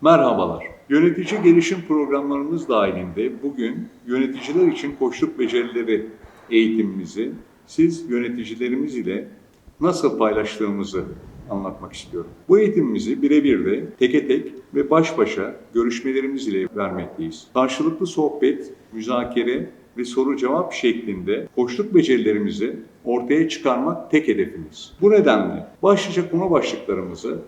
Merhabalar. Yönetici gelişim programlarımız dahilinde bugün yöneticiler için koçluk becerileri eğitimimizi siz yöneticilerimiz ile nasıl paylaştığımızı anlatmak istiyorum. Bu eğitimimizi birebir de teke tek ve baş başa görüşmelerimiz ile vermekteyiz. Karşılıklı sohbet, müzakere ve soru cevap şeklinde koçluk becerilerimizi ortaya çıkarmak tek hedefimiz. Bu nedenle başlıca konu başlıklarımızı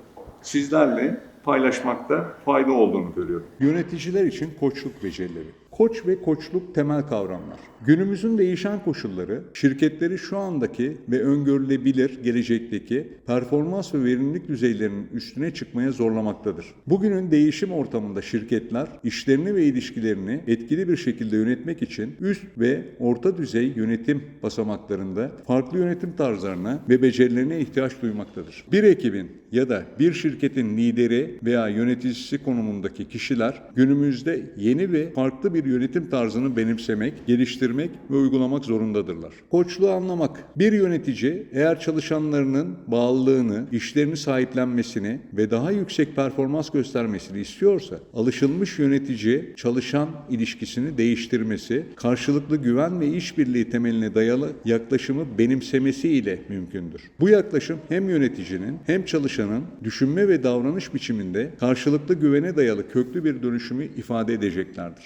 sizlerle paylaşmakta fayda olduğunu görüyorum. Yöneticiler için koçluk becerileri. Koç ve koçluk temel kavramlar. Günümüzün değişen koşulları şirketleri şu andaki ve öngörülebilir gelecekteki performans ve verimlilik düzeylerinin üstüne çıkmaya zorlamaktadır. Bugünün değişim ortamında şirketler işlerini ve ilişkilerini etkili bir şekilde yönetmek için üst ve orta düzey yönetim basamaklarında farklı yönetim tarzlarına ve becerilerine ihtiyaç duymaktadır. Bir ekibin ya da bir şirketin lideri veya yöneticisi konumundaki kişiler günümüzde yeni ve farklı bir yönetim tarzını benimsemek, geliştirmek ve uygulamak zorundadırlar. Koçluğu anlamak. Bir yönetici eğer çalışanlarının bağlılığını, işlerini sahiplenmesini ve daha yüksek performans göstermesini istiyorsa, alışılmış yönetici çalışan ilişkisini değiştirmesi, karşılıklı güven ve işbirliği temeline dayalı yaklaşımı benimsemesi ile mümkündür. Bu yaklaşım hem yöneticinin hem çalışanın düşünme ve davranış biçiminde karşılıklı güvene dayalı köklü bir dönüşümü ifade edeceklerdir.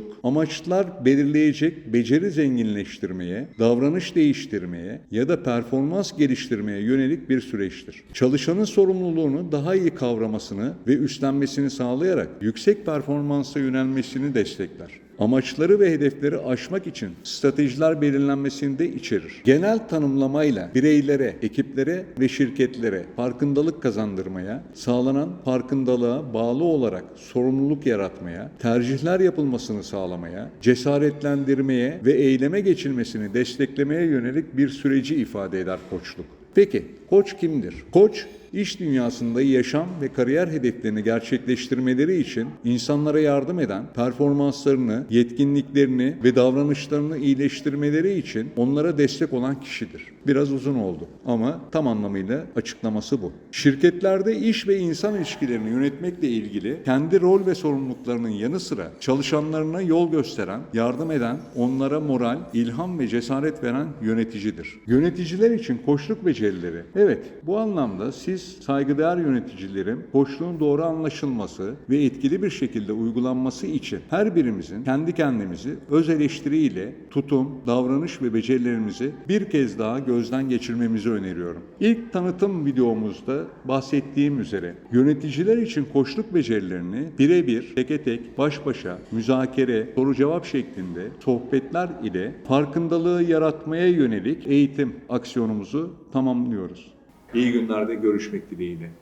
Koçluk amaçlar belirleyecek beceri zenginleştirmeye, davranış değiştirmeye ya da performans geliştirmeye yönelik bir süreçtir. Çalışanın sorumluluğunu daha iyi kavramasını ve üstlenmesini sağlayarak yüksek performansa yönelmesini destekler amaçları ve hedefleri aşmak için stratejiler belirlenmesini de içerir. Genel tanımlamayla bireylere, ekiplere ve şirketlere farkındalık kazandırmaya, sağlanan farkındalığa bağlı olarak sorumluluk yaratmaya, tercihler yapılmasını sağlamaya, cesaretlendirmeye ve eyleme geçilmesini desteklemeye yönelik bir süreci ifade eder koçluk. Peki koç kimdir? Koç iş dünyasında yaşam ve kariyer hedeflerini gerçekleştirmeleri için insanlara yardım eden, performanslarını, yetkinliklerini ve davranışlarını iyileştirmeleri için onlara destek olan kişidir. Biraz uzun oldu ama tam anlamıyla açıklaması bu. Şirketlerde iş ve insan ilişkilerini yönetmekle ilgili kendi rol ve sorumluluklarının yanı sıra çalışanlarına yol gösteren, yardım eden, onlara moral, ilham ve cesaret veren yöneticidir. Yöneticiler için koçluk becerileri. Evet, bu anlamda siz saygıdeğer yöneticilerin koçluğun doğru anlaşılması ve etkili bir şekilde uygulanması için her birimizin kendi kendimizi öz eleştiriyle tutum, davranış ve becerilerimizi bir kez daha gözden geçirmemizi öneriyorum. İlk tanıtım videomuzda bahsettiğim üzere yöneticiler için koçluk becerilerini birebir, teke tek, baş başa, müzakere, soru cevap şeklinde sohbetler ile farkındalığı yaratmaya yönelik eğitim aksiyonumuzu tamamlıyoruz. İyi günlerde görüşmek dileğiyle.